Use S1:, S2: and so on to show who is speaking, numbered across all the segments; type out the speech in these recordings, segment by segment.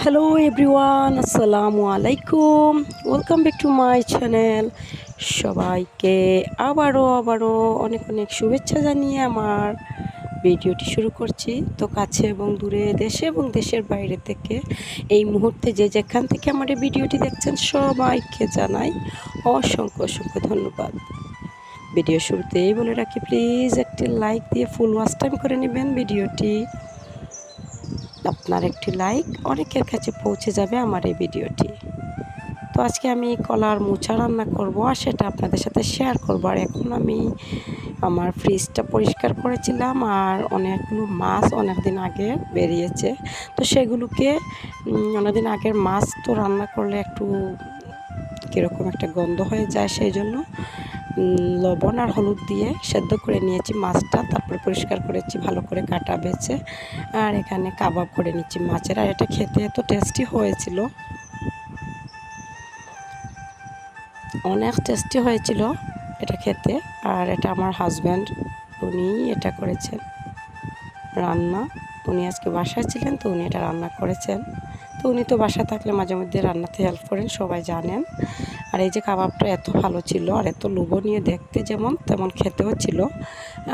S1: Hello everyone আসসালামু আলাইকুম welcome back to my channel সবাইকে আবারও আবারও অনেক অনেক শুভেচ্ছা জানিয়ে আমার ভিডিওটি শুরু করছি। তো কাছে এবং দূরে দেশে এবং দেশের বাইরে থেকে এই মুহূর্তে যে যেখান থেকে আমার এই ভিডিওটি দেখছেন, সবাইকে জানাই অসংখ্য অসংখ্য ধন্যবাদ। ভিডিও শুরুতেই বলে রাখি প্লিজ একটি লাইক দিয়ে ফুল ওয়াচ টাইম করে নেবেন ভিডিওটি। আপনার একটি লাইক অনেকের কাছে পৌঁছে যাবে আমার এই ভিডিওটি। তো আজকে আমি কলার মোচা রান্না করব আর সেটা আপনাদের সাথে শেয়ার করব। আর এখন আমি আমার ফ্রিজটা পরিষ্কার করেছিলাম আর অনেকগুলো মাছ অনেক দিন আগে বেরিয়েছে। তো সেগুলোকে অনেকদিন আগের মাছ তো রান্না করলে একটু কীরকম একটা গন্ধ হয়ে যায় সেই জন্য লবণ আর হলুদ দিয়ে সেদ্ধ করে নিয়েছি মাছটা। তারপরে পরিষ্কার করেছি, ভালো করে কাটা বেছে। আর এখানে কাবাব করে নিচ্ছি মাছের। আর এটা খেতে এত টেস্টি হয়েছিল। অনেক টেস্টি হয়েছিল এটা খেতে। আর এটা আমার হাজব্যান্ড উনি এটা করেছেন। রান্না। উনি আজকে বাসায় ছিলেন তো উনি এটা রান্না করেছেন। তো উনি তো বাসায় থাকলে মাঝে মধ্যে রান্নাতে হেল্প করেন, সবাই জানেন। আর এই যে কাবাবটা এত ভালো ছিল আর এত লোভনীয় দেখতে যেমন তেমন খেতেও ছিল।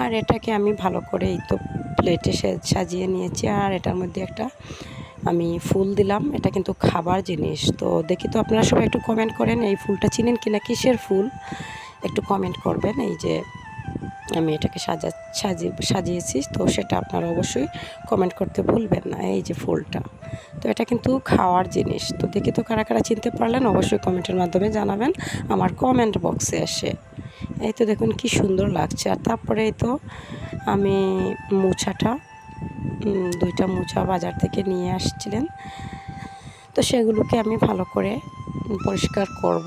S1: আর এটাকে আমি ভালো করে এই তো প্লেটে সাজিয়ে নিয়েছি আর এটার মধ্যে একটা আমি ফুল দিলাম। এটা কিন্তু খাবার জিনিস। তো দেখি তো আপনারা সবাই একটু কমেন্ট করেন এই ফুলটা চিনেন কিনা? কিসের ফুল? একটু কমেন্ট করবেন। এই যে আমি এটাকে সাজা সাজিয়ে সাজিয়েছি তো সেটা আপনারা অবশ্যই কমেন্ট করতে ভুলবেন না, এই যে ফুলটা। তো এটা কিন্তু খাওয়ার জিনিস। তো দেখি তো কারা কারা চিনতে পারলেন, অবশ্যই কমেন্টের মাধ্যমে জানাবেন আমার কমেন্ট বক্সে এসে। এই তো দেখুন কি সুন্দর লাগছে। আর তারপরে তো আমি মোছাটা দুইটা মোছা বাজার থেকে নিয়ে আসছিলেন। তো সেগুলোকে আমি ভালো করে পরিষ্কার করব।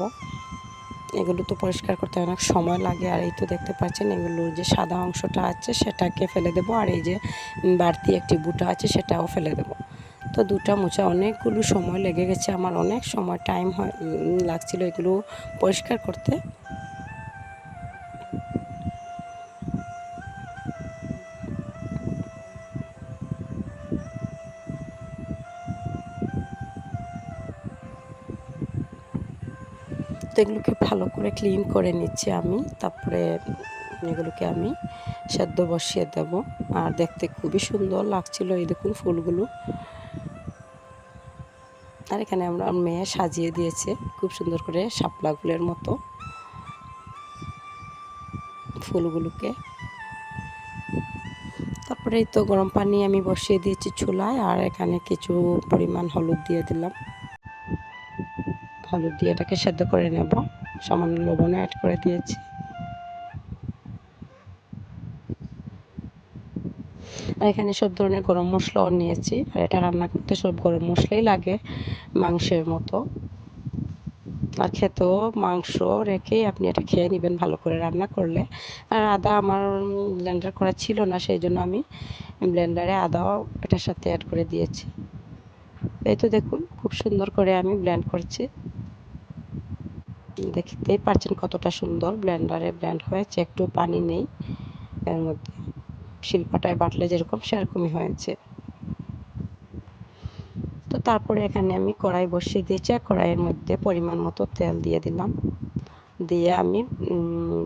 S1: এগুলো তো পরিষ্কার করতে অনেক সময় লাগে। আর এই তো দেখতে পাচ্ছেন এগুলোর যে সাদা অংশটা আছে সেটাকে ফেলে দেবো। আর এই যে বাড়তি একটি বুটা আছে সেটাও ফেলে দেবো। তো দুটা মোচা অনেকগুলো সময় লেগে গেছে। আমার অনেক সময় টাইম হয় লাগছিল এগুলো পরিষ্কার করতে। এগুলোকে ভালো করে ক্লিন করে নিচ্ছি আমি। তারপরে এগুলোকে আমি সেদ্ধ বসিয়ে দেব। আর দেখতে খুবই সুন্দর লাগছিল এই দেখুন ফুলগুলো। আর এখানে আমরা মেয়ে সাজিয়ে দিয়েছে খুব সুন্দর করে শাপলা ফুলের মতো ফুলগুলোকে। তারপরে তো গরম পানি আমি বসিয়ে দিয়েছি চুলায়। আর এখানে কিছু পরিমাণ হলুদ দিয়ে দিলাম। হলুদ দিয়ে এটাকে সেদ্ধ করে নেব। সামান্য লবণও অ্যাড করে দিয়েছি। আর এখানে সব ধরনের গরম মশলাও নিয়েছি। আর এটা রান্না করতে সব গরম মশলাই লাগে মাংসের মতো। আর খেতেও মাংস রেখেই আপনি এটা খেয়ে নেবেন ভালো করে রান্না করলে। আর আদা আমার ব্লেন্ডার করা ছিল না, সেই জন্য আমি ব্লেন্ডারে আদাও এটার সাথে অ্যাড করে দিয়েছি। এই তো দেখুন, খুব সুন্দর করে আমি ব্লেন্ড করছি। দেখতেই পাচ্ছেন কতটা সুন্দর ব্লেন্ডারে ব্লেন্ড হয়েছে, একটু পানি নেই। এর মধ্যে শিল্পাটায় বাটলে যেরকম সেরকমই হয়েছে। তো তারপরে এখানে আমি কড়াই বসিয়ে দিয়েছি, আর কড়াইয়ের মধ্যে পরিমাণ মতো তেল দিয়ে দিলাম। দিয়ে আমি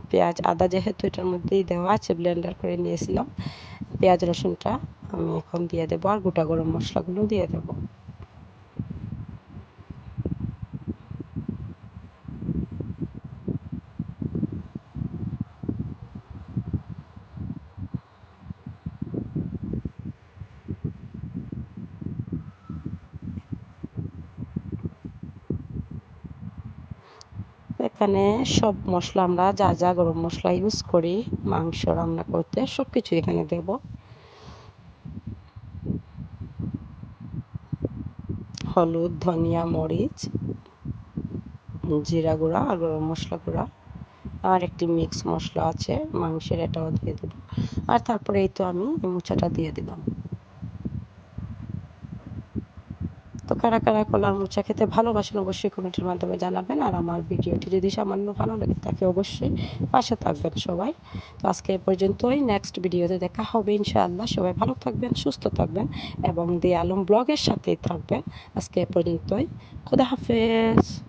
S1: পেঁয়াজ, আদা যেহেতু এটার মধ্যেই দেওয়া আছে, ব্লেন্ডার করে নিয়েছিলাম, পেঁয়াজ রসুনটা আমি এখন দিয়ে দেবো, আর গোটা গরম মশলাগুলো দিয়ে দেবো। এখানে সব মশলা আমরা যা যা গরম মশলা ইউজ করি, মাংস রান্না করতে সব কিছু এখানে দেব। হলুদ, ধনিয়া, মরিচ, জিরা গুঁড়া আর গরম মশলা গুঁড়া। আর একটি মিক্স মশলা আছে, মাংসের এটাও দিয়ে দেবো। আর তারপরে এই তো আমি মোচাটা দিয়ে দিলাম তো কারা কারা কলার মোচা খেতে ভালোবাসেন, অবশ্যই কমেন্টের মাধ্যমে জানাবেন। আর আমার ভিডিওটি যদি সামান্য ভালো লাগে তাকে অবশ্যই পাশে থাকবেন সবাই। তো আজকে এ পর্যন্তই। নেক্সট ভিডিওতে দেখা হবে ইনশাআল্লাহ। সবাই ভালো থাকবেন, সুস্থ থাকবেন এবং দে আলম ব্লগের সাথেই থাকবেন। আজকে এ পর্যন্তই। খুদা হাফেজ।